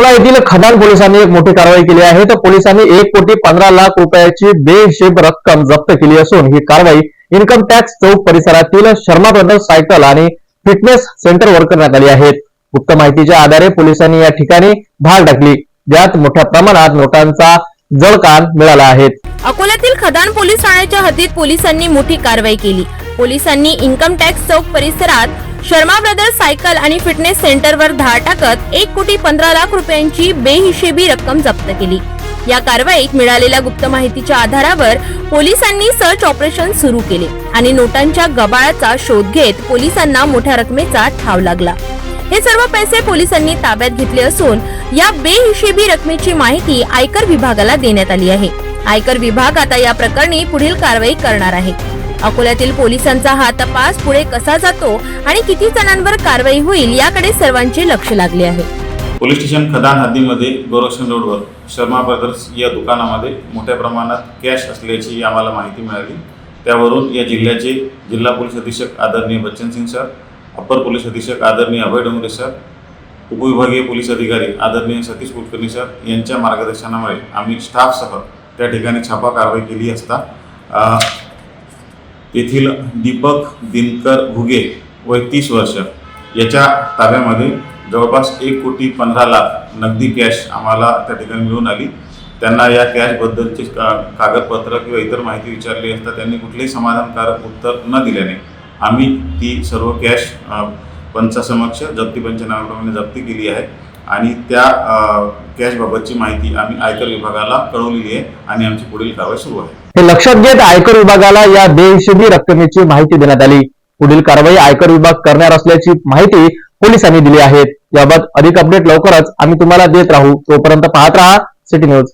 अकोला येथील खदान पोलिसांनी एक मोठी कारवाई केली आहे. तर पोलिसांनी एक कोटी पंधरा लाख रुपयाची बेहिशेब रक्कम जप्त केली असून ही कारवाई इन्कम टॅक्स चौक परिसरातील शर्मा ब्रदर्स सायकल आणि फिटनेस सेंटरवर करण्यात आली आहे गुप्त माहितीच्या आधारे पोलिसांनी या ठिकाणी धाड टाकली ज्यात मोठ्या प्रमाणात नोटांचा जळकान मिळाला आहे. अकोल्यातील खदान पोलीस ठाण्याच्या हद्दीत पोलिसांनी मोठी कारवाई केली. पोलिसांनी इन्कम टॅक्स चौक परिसरात शर्मा ब्रदर्स सायकल आणि फिटनेस सेंटरवर धाड टाकत एक कोटी पंधरा लाख रुपयांची बेहिशेबी रक्कम जप्त केली. या कारवाईत मिळालेल्या गुप्त माहितीच्या आधारावर पोलिसांनी सर्च ऑपरेशन सुरू केले आणि नोटांच्या गबाळाचा शोध घेत पोलिसांना मोठ्या रकमेचा ठाव लागला. हे सर्व पैसे पोलिसांनी ताब्यात घेतले असून या बेहिशेबी रकमेची माहिती आयकर विभागाला देण्यात आली आहे. आयकर विभाग आता या प्रकरणी पुढील कारवाई करणार आहे. अकोल्यातील पोलिसांचा हा तपास पुढे कसा जातो आणि किती जणांवर कारवाई होईल याकडे सर्वांचे लक्ष लागले आहे. पोलीस स्टेशन खदान हद्दीमध्ये गोरक्षण रोडवर शर्मा ब्रदर्स या दुकानामध्ये मोठ्या प्रमाणात कॅश असल्याची आम्हाला माहिती मिळाली. त्यावरून या जिल्ह्याचे जिल्हा पोलीस अधीक्षक आदरणीय बच्चन सिंग सर अप्पर पोलीस अधीक्षक आदरणीय अभय डोंगरे सर उपविभागीय पोलीस अधिकारी आदरणीय सतीश कुलकर्णी सर यांच्या मार्गदर्शनामुळे आम्ही स्टाफसह त्या ठिकाणी छापा कारवाई केली असता तेथील दीपक दिनकर घुगे वय तीस वर्ष. याच्या ताब्यामध्ये जवळपास एक कोटी पंधरा लाख नगदी कॅश आम्हाला त्या ठिकाणी मिळून आली. त्यांना या कॅशबद्दलचे का कागदपत्र किंवा इतर माहिती विचारली असता त्यांनी कुठलेही समाधानकारक उत्तर न दिल्याने आम्ही ती सर्व कॅश पंचासमक्ष जप्ती पंचनामाप्रमाणे जप्ती केली आहे. आणि त्या कॅशबाबतची माहिती आम्ही आयकर विभागाला कळवलेली आहे आणि आमची पुढील कारवाई सुरू आहे. हे लक्षात घेत आयकर विभागाला या बेहिशेबी रक्कमेची माहिती देण्यात आली. पुढील कारवाई आयकर विभाग करणार असल्याची माहिती पोलिसांनी दिली आहे. याबाबत अधिक अपडेट लवकरच आम्ही तुम्हाला देत राहू. तोपर्यंत पाहत राहा. City news